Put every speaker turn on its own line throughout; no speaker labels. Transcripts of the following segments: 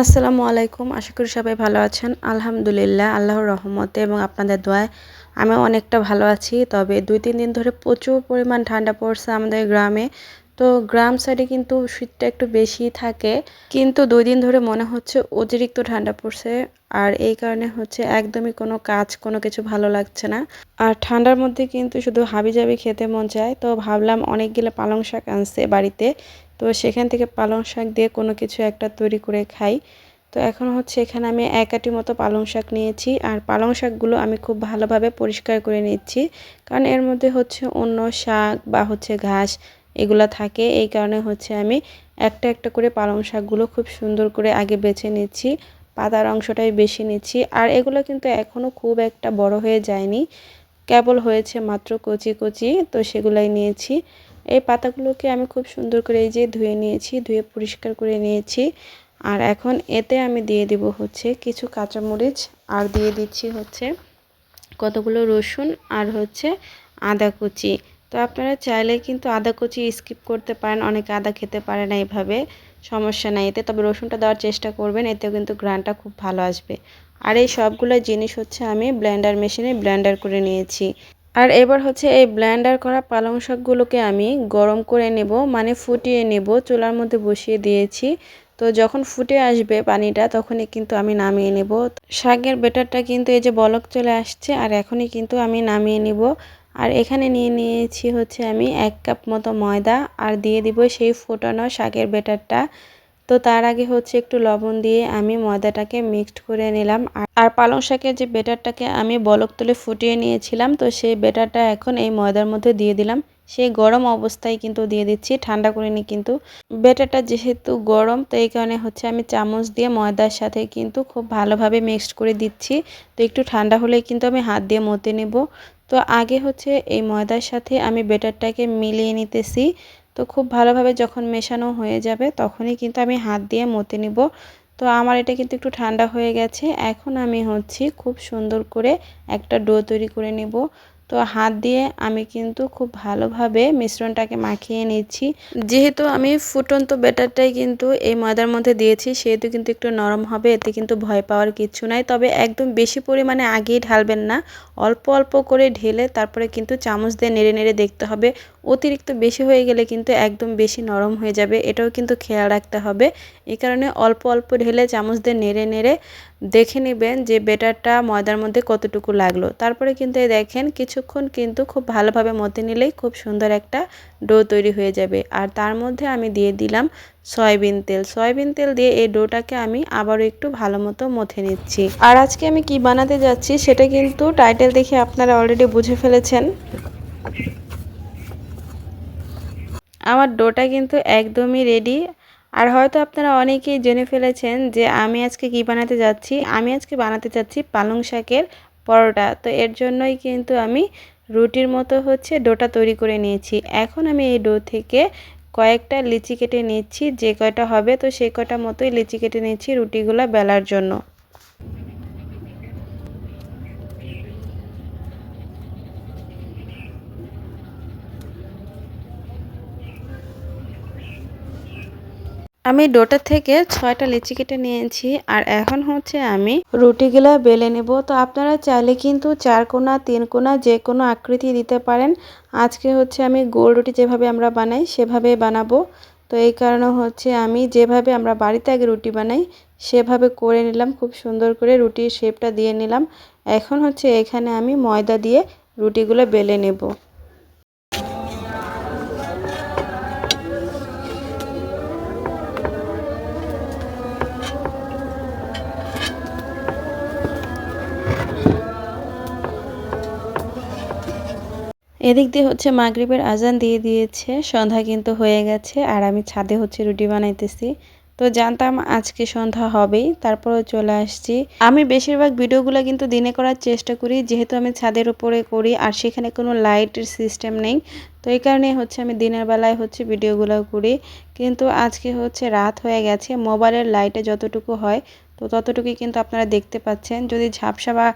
আসসালামু আলাইকুম, আশা করি সবাই ভালো আছেন। আলহামদুলিল্লাহ, আল্লাহর রহমতে এবং আপনাদের দোয়ায় আমি অনেকটা ভালো আছি। তবে দুই, তিন দিন ধরে প্রচুর পরিমাণ ঠান্ডা পড়ছে আমাদের গ্রামে। তো গ্রাম সাইডে কিন্তু শীতটা একটু বেশি থাকে। কিন্তু দুই দিন ধরে মনে হচ্ছে অতিরিক্ত ঠান্ডা পড়ছে। আর এই কারণে হচ্ছে একদমই কোনো কাজ, কোনো কিছু ভালো লাগছে না। আর ঠান্ডার মধ্যে কিন্তু শুধু হাবি জাবি খেতে মন চায়। তো ভাবলাম অনেকগুলো পালং শাক আনছে বাড়িতে। তো সেখান থেকে পালং শাক দিয়ে কোনো কিছু একটা তৈরি করে খাই। তো এখন হচ্ছে এখানে আমি এক আটি মতো পালং শাক নিয়েছি আর পালং শাকগুলো আমি খুব ভালোভাবে পরিষ্কার করে নিচ্ছি। কারণ এর মধ্যে হচ্ছে অন্য শাক বা হচ্ছে ঘাস এগুলো থাকে, এই কারণে হচ্ছে আমি একটা একটা করে পালং শাকগুলো খুব সুন্দর করে আগে বেছে নিচ্ছি, পাতার অংশটাই বেশি নিচ্ছি। আর এগুলো কিন্তু এখনও খুব একটা বড় হয়ে যায়নি, কেবল হয়েছে মাত্র কচি কচি, তো সেগুলাই নিয়েছি। এই পাতাগুলোকে আমি খুব সুন্দর করে এই যে ধুয়ে নিয়েছি, ধুয়ে পরিষ্কার করে নিয়েছি। আর এখন এতে আমি দিয়ে দিব হচ্ছে কিছু কাঁচামরিচ আর দিয়ে দিচ্ছি হচ্ছে কতগুলো রসুন আর হচ্ছে আদা কুচি। তো আপনারা চাইলে কিন্তু আদা কুচি স্কিপ করতে পারেন, অনেকে আদা খেতে পারে না এইভাবে সমস্যা নাই। এতে তবে রসুনটা দেওয়ার চেষ্টা করবেন, এতেও কিন্তু গ্রানটা খুব ভালো আসবে। আর এই সবগুলো জিনিস হচ্ছে আমি ব্লেন্ডার মেশিনে ব্লেন্ডার করে নিয়েছি। আর এবার হচ্ছে এই ব্ল্যান্ডার করা পালং শাকগুলোকে আমি গরম করে নেব মানে ফুটিয়ে নেব, চুলার মধ্যে বসিয়ে দিয়েছি। তো যখন ফুটে আসবে পানিটা, তখনই কিন্তু আমি নামিয়ে নেব। শাকের বেটারটা কিন্তু এই যে বলক চলে আসছে, আর এখনই কিন্তু আমি নামিয়ে নেব। আর এখানে নিয়ে নিয়েছি হচ্ছে আমি এক কাপ মতো ময়দা, আর দিয়ে দিব সেই ফোটানো শাকের বেটারটা তো তার আগে হচ্ছে একটু লবণ দিয়ে আমি ময়দাটাকে মিক্সড করে নিলাম। আর পালং শাকের যে বেটারটাকে আমি বলক তুলে ফুটিয়ে নিয়েছিলাম, তো সেই বেটারটা এখন এই ময়দার মধ্যে দিয়ে দিলাম। সেই গরম অবস্থায় কিন্তু দিয়ে দিচ্ছি, ঠান্ডা করে করিনি কিন্তু। বেটারটা যেহেতু গরম, তো এই কারণে হচ্ছে আমি চামচ দিয়ে ময়দার সাথে কিন্তু খুব ভালোভাবে মিক্সড করে দিচ্ছি। তো একটু ঠান্ডা হলেই কিন্তু আমি হাত দিয়ে মতে নেব। তো আগে হচ্ছে এই ময়দার সাথে আমি বেটারটাকে মিলিয়ে নিতেছি। তো খুব ভালোভাবে যখন মেশানো হয়ে যাবে তখনই কিন্তু আমি হাত দিয়ে মতে নিব। তো আমার এটা কিন্তু একটু ঠান্ডা হয়ে গেছে। এখন আমি হচ্ছি খুব সুন্দর করে একটা ডো তৈরি করে নেব। তো হাত দিয়ে আমি কিন্তু খুব ভালোভাবে মিশ্রণটাকে মাখিয়ে নিচ্ছি। যেহেতু আমি ফুটন্ত ব্যাটারটাই কিন্তু এই ময়দার মধ্যে দিয়েছি, সেহেতু কিন্তু একটু নরম হবে, এতে কিন্তু ভয় পাওয়ার কিছু নাই। তবে একদম বেশি পরিমাণে আগেই ঢালবেন না, অল্প অল্প করে ঢেলে তারপরে কিন্তু চামচ দিয়ে নেড়ে নেড়ে দেখতে হবে। অতিরিক্ত বেশি হয়ে গেলে কিন্তু একদম বেশি নরম হয়ে যাবে, এটাও কিন্তু খেয়াল রাখতে হবে। এই কারণে অল্প অল্প ঢেলে চামচ দিয়ে নেড়ে নেড়ে দেখে নেবেন যে বেটারটা ময়দার মধ্যে কতটুকু লাগল। তারপরে কিন্তু এই দেখেন কিছুক্ষণ কিন্তু খুব ভালোভাবে মতে নিলেই খুব সুন্দর একটা ডো তৈরি হয়ে যাবে। আর তার মধ্যে আমি দিয়ে দিলাম সয়াবিন তেল। সয়াবিন তেল দিয়ে এই ডোটাকে আমি আবারও একটু ভালো মতো মথে নিচ্ছি। আর আজকে আমি কি বানাতে যাচ্ছি সেটা কিন্তু টাইটেল দেখে আপনারা অলরেডি বুঝে ফেলেছেন। আমার ডোটা কিন্তু একদমই রেডি আর হয়তো আপনারা অনেকেই জেনে ফেলেছেন যে আমি আজকে কি বানাতে যাচ্ছি? আমি আজকে বানাতে যাচ্ছি পালং শাকের পরোটা। তো এর জন্যই কিন্তু আমি রুটির মতো হচ্ছে ডোটা তৈরি করে নিয়েছি। এখন আমি এই ডো থেকে কয়েকটা লিচি কেটে নিচ্ছি। যে কয়টা হবে তো সেই কয়টা মতোই লিচি কেটে নিচ্ছি রুটিগুলো বেলার জন্য। আমি ডোটা থেকে ছয়টা লিচি কেটে নিয়েছি আর এখন হচ্ছে আমি রুটিগুলো বেলে নেব। তো আপনারা চাইলে কিন্তু চার কোনা, তিন কোনা যে কোনো আকৃতি দিতে পারেন। আজকে হচ্ছে আমি গোল রুটি যেভাবে আমরা বানাই সেভাবে বানাবো। তো এই কারণে হচ্ছে আমি যেভাবে আমরা বাড়িতে আগে রুটি বানাই সেভাবে করে নিলাম। খুব সুন্দর করে রুটির শেপটা দিয়ে নিলাম। এখন হচ্ছে এখানে আমি ময়দা দিয়ে রুটিগুলো বেলে নেব। এদিক দিয়ে হচ্ছে মাগরিবের আজান দিয়ে দিয়েছে, সন্ধ্যা কিন্তু হয়ে গেছে, আর আমি ছাদে হচ্ছে রুটি বানাইতেছি। তো জানতাম আজকে সন্ধ্যা হবেই তারপরে চলে আসছি। আমি বেশিরভাগ ভিডিওগুলো কিন্তু দিনে করার চেষ্টা করি, যেহেতু আমি ছাদের উপরে করি, আর সেখানে কোনো লাইটের সিস্টেম নেই। তো এই কারণে হচ্ছে আমি দিনের বেলায় হচ্ছে ভিডিওগুলো করি। কিন্তু আজকে হচ্ছে রাত হয়ে গেছে, মোবাইলের লাইটে যতটুকু হয়, তো ততটুকুই কিন্তু আপনারা দেখতে পাচ্ছেন। যদি ঝাপসা বা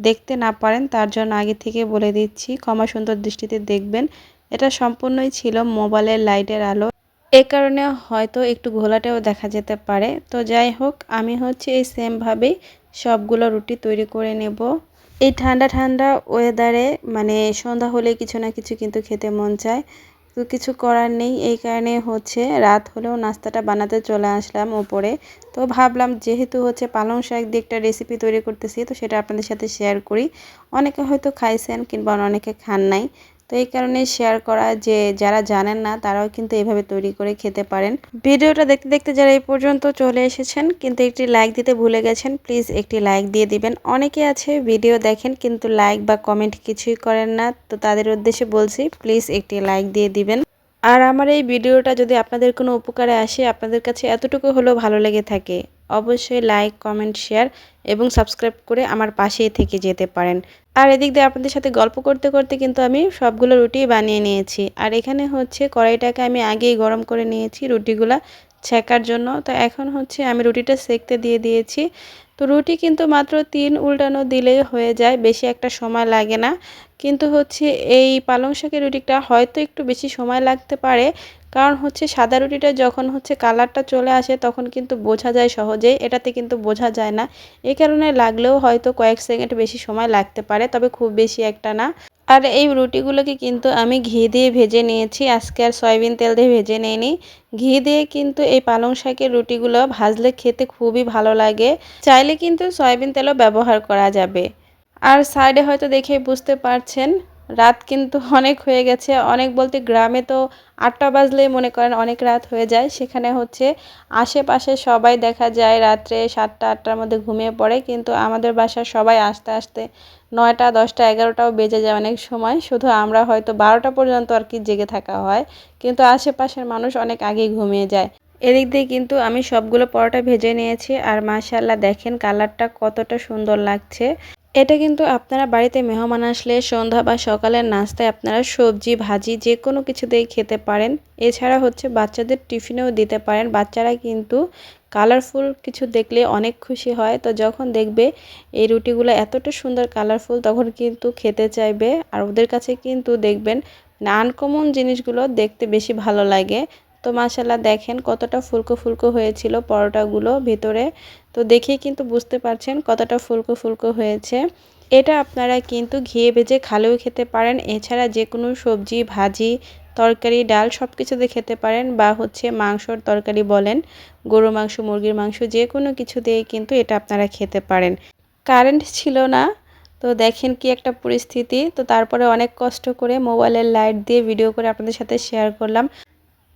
দেখতে না পারেন, তার জন্য আগে থেকে বলে দিচ্ছি, ক্ষমা সুন্দর দৃষ্টিতে দেখবেন। এটা সম্পূর্ণই ছিল মোবাইলের লাইটের আলো। এ কারণে হয়তো একটু ঘোলাটেও দেখা যেতে পারে। তো যাই হোক, আমি হচ্ছে এই সেমভাবেই সবগুলো রুটি তৈরি করে নেব। এই ঠান্ডা ঠান্ডা ওয়েদারে মানে সন্ধ্যা হলে কিছু না কিছু কিন্তু খেতে মন চায়। তো কিছু করার নেই, এই কারণে হচ্ছে রাত হলেও নাস্তাটা বানাতে চলে আসলাম ওপরে। তো ভাবলাম যেহেতু হচ্ছে পালং শাক দিয়ে একটা রেসিপি তৈরি করতেছি, তো সেটা আপনাদের সাথে শেয়ার করি। অনেকে হয়তো খাইছেন কিংবা অনেকে খান নাই। তো এই কারণে শেয়ার করা যে যারা জানেন না, তারাও কিন্তু এভাবে তৈরি করে খেতে পারেন। ভিডিওটা দেখতে দেখতে যারা এই পর্যন্ত চলে এসেছেন, কিন্তু একটি লাইক দিতে ভুলে গেছেন প্লিজ একটি লাইক দিয়ে দিবেন। অনেকে আছে ভিডিও দেখেন, কিন্তু লাইক বা কমেন্ট কিছুই করেন না। তো তাদের উদ্দেশ্যে বলছি প্লিজ একটি লাইক দিয়ে দিবেন। আর আমার এই ভিডিওটা যদি আপনাদের কোনো উপকারে আসে, আপনাদের কাছে এতটুকু হলেও ভালো লেগে থাকে। অবশ্যই লাইক কমেন্ট শেয়ার এবং সাবস্ক্রাইব করে আমার পাশেই থেকে যেতে পারেন। আর এদিক দিয়ে আপনাদের সাথে গল্প করতে করতে কিন্তু আমি সবগুলো রুটি বানিয়ে নিয়েছি। আর এখানে হচ্ছে কড়াইটাকে আমি আগেই গরম করে নিয়েছি রুটিগুলা ছেঁকার জন্য। তো এখন হচ্ছে আমি রুটিটা সেকতে দিয়ে দিয়েছি। তো রুটি কিন্তু মাত্র তিন উল্টানো দিলেই হয়ে যায়, বেশি একটা সময় লাগে না। কিন্তু হচ্ছে এই পালং শাকের রুটিটা হয়তো একটু বেশি সময় লাগতে পারে, কারণ হচ্ছে সাদা রুটিটা যখন হচ্ছে কালারটা চলে আসে তখন কিন্তু বোঝা যায় সহজেই এটাতে কিন্তু বোঝা যায় না। এই কারণে লাগলেও হয়তো কয়েক সেকেন্ড বেশি সময় লাগতে পারে, তবে খুব বেশি একটা না। আর এই রুটিগুলোকে কিন্তু আমি ঘি দিয়ে ভেজে নিয়েছি। আজকে আর সয়াবিন তেল দিয়ে ভেজে নিইনি। ঘি দিয়ে কিন্তু এই পালং শাকের রুটিগুলো ভাজলে খেতে খুবই ভালো লাগে। চাইলে কিন্তু সয়াবিন তেলও ব্যবহার করা যাবে। আর সাইডে হয়তো দেখে বুঝতে পারছেন রাত কিন্তু অনেক হয়ে গেছে। অনেক বলতে গ্রামে তো আটটা বাজলেই মনে করেন অনেক রাত হয়ে যায়। সেখানে হচ্ছে আশেপাশে সবাই দেখা যায় রাত্রে সাতটা, আটটার মধ্যে ঘুমিয়ে পড়ে। কিন্তু আমাদের বাসার সবাই আসতে আসতে নয়টা, দশটা, এগারোটাও বেজে যায় অনেক সময়। শুধু আমরা হয়তো বারোটা পর্যন্ত আর কি জেগে থাকা হয়। কিন্তু আশেপাশের মানুষ অনেক আগেই ঘুমিয়ে যায়। এদিক দিয়ে কিন্তু আমি সবগুলো পরোটা ভেজে নিয়েছি। আর মাশাল্লাহ দেখেন কালারটা কতটা সুন্দর লাগছে। এটা কিন্তু আপনারা বাড়িতে মেহমান আসলে সন্ধ্যা বা সকালের নাস্তায় আপনারা সবজি, ভাজি যে কোনো কিছু দিয়ে খেতে পারেন। এছাড়া হচ্ছে বাচ্চাদের টিফিনেও দিতে পারেন। বাচ্চারা কিন্তু কালারফুল কিছু দেখলে অনেক খুশি হয়। তো যখন দেখবে এই রুটিগুলো এতটা সুন্দর কালারফুল, তখন কিন্তু খেতে চাইবে। আর ওদের কাছে কিন্তু দেখবেন, আনকমন জিনিসগুলো দেখতে বেশি ভালো লাগে। তো মাসাল্লাহ দেখেন কতটা ফুলকো ফুলকো হয়েছিল পরোটাগুলো ভেতরে। তো দেখেই কিন্তু বুঝতে পারছেন কতটা ফুলকো ফুলকো হয়েছে। এটা আপনারা কিন্তু ঘিয়ে ভেজে খালেও খেতে পারেন। এছাড়া যে কোনো সবজি, ভাজি, তরকারি, ডাল সব কিছুতে খেতে পারেন বা হচ্ছে মাংসর তরকারি বলেন, গরু মাংস, মুরগির মাংস যে কোনো কিছু দিয়ে কিন্তু এটা আপনারা খেতে পারেন। কারেন্ট ছিল না, তো দেখেন কি একটা পরিস্থিতি। তো তারপরে অনেক কষ্ট করে মোবাইলের লাইট দিয়ে ভিডিও করে আপনাদের সাথে শেয়ার করলাম।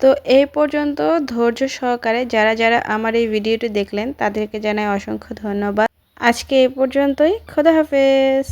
তো এই পর্যন্ত ধৈর্য সহকারে যারা যারা আমার এই ভিডিওটি দেখলেন, তাদেরকে জানাই অসংখ্য ধন্যবাদ। আজকে এই পর্যন্তই। খোদা হাফেজ।